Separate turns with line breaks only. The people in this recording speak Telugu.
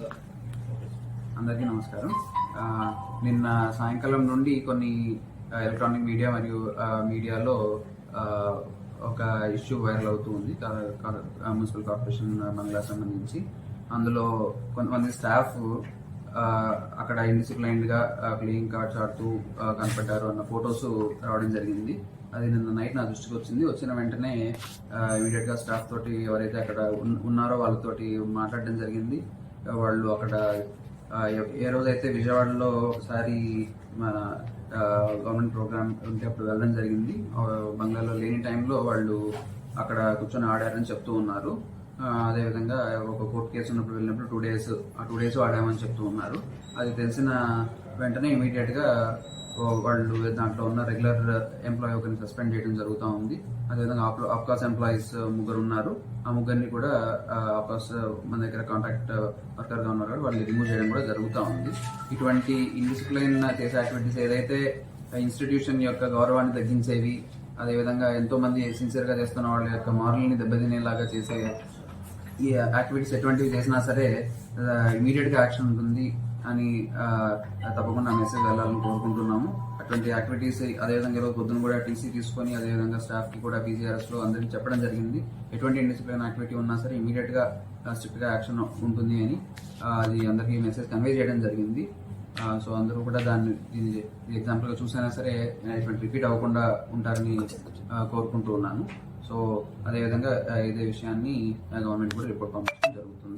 అందరికీ నమస్కారం. నిన్న సాయంకాలం నుండి కొన్ని ఎలక్ట్రానిక్ మీడియా మరియు మీడియాలో ఒక ఇష్యూ వైరల్ అవుతూ ఉంది. మున్సిపల్ కార్పొరేషన్ మంగళ సంబంధించి అందులో కొంతమంది స్టాఫ్ అక్కడ indisciplined ప్లేయింగ్ కార్డ్స్ ఆడుతూ కనపడ్డారు అన్న ఫొటోస్ రావడం జరిగింది. అది నిన్న నైట్ నా దృష్టికి వచ్చింది. వచ్చిన వెంటనే ఇమీడియట్గా స్టాఫ్ తోటి ఎవరైతే అక్కడ ఉన్నారో వాళ్ళతోటి మాట్లాడడం జరిగింది. వాళ్ళు అక్కడ ఏ రోజైతే విజయవాడలో ఒకసారి మన గవర్నమెంట్ ప్రోగ్రామ్ ఉంటే అప్పుడు వెళ్ళడం జరిగింది. బంగాల్లో లేని టైంలో వాళ్ళు అక్కడ కూర్చొని ఆడారని చెప్తూ ఉన్నారు. అదేవిధంగా ఒక కోర్టు కేసు ఉన్నప్పుడు వెళ్ళినప్పుడు టూ డేస్ ఆ టూ డేస్ ఆడామని చెప్తూ ఉన్నారు. అది తెలిసిన వెంటనే ఇమీడియట్గా వాళ్ళు దాంట్లో ఉన్న రెగ్యులర్ ఎంప్లాయీ ఒకరిని సస్పెండ్ చేయడం జరుగుతూ ఉంది. అదేవిధంగా అప్కాస్ ఎంప్లాయీస్ ముగ్గురు ఉన్నారు. ఆ ముగ్గురిని కూడా అప్కాస్ మన దగ్గర కాంట్రాక్ట్ వర్కర్గా ఉన్నారు వాళ్ళని రిమూవ్ చేయడం కూడా జరుగుతూ ఉంది. ఇటువంటి ఇండిసిప్లైన్ చేసే యాక్టివిటీస్ ఏదైతే ఇన్స్టిట్యూషన్ యొక్క గౌరవాన్ని తగ్గించేవి అదేవిధంగా ఎంతో మంది సిన్సియర్గా చేస్తున్న వాళ్ళ యొక్క మారల్ని దెబ్బతినేలాగా చేసే ఈ యాక్టివిటీస్ ఎటువంటివి చేసినా సరే ఇమీడియట్గా యాక్షన్ ఉంటుంది. అని తప్పకుండా మెసేజ్ వెళ్ళాలని కోరుకుంటున్నాము. అటువంటి యాక్టివిటీస్ అదేవిధంగా ఈరోజు పొద్దున కూడా టీసీ తీసుకొని అదేవిధంగా స్టాఫ్కి కూడా బీజీఆర్ఎస్లో లో అందరికి చెప్పడం జరిగింది. ఎటువంటి ఇండిసిప్లిన్ యాక్టివిటీ ఉన్నా సరే ఇమీడియట్గా స్ట్రిక్ట్గా యాక్షన్ ఉంటుంది అని అది అందరికీ మెసేజ్ కన్వే చేయడం జరిగింది. సో అందరూ కూడా దాన్ని ఇది ఎగ్జాంపుల్గా చూసైనా సరే ఇటువంటి రిపీట్ అవ్వకుండా ఉంటారని కోరుకుంటూ ఉన్నాను. సో అదేవిధంగా ఇదే విషయాన్ని గవర్నమెంట్ కూడా రిపోర్ట్ పంపించడం జరుగుతుంది.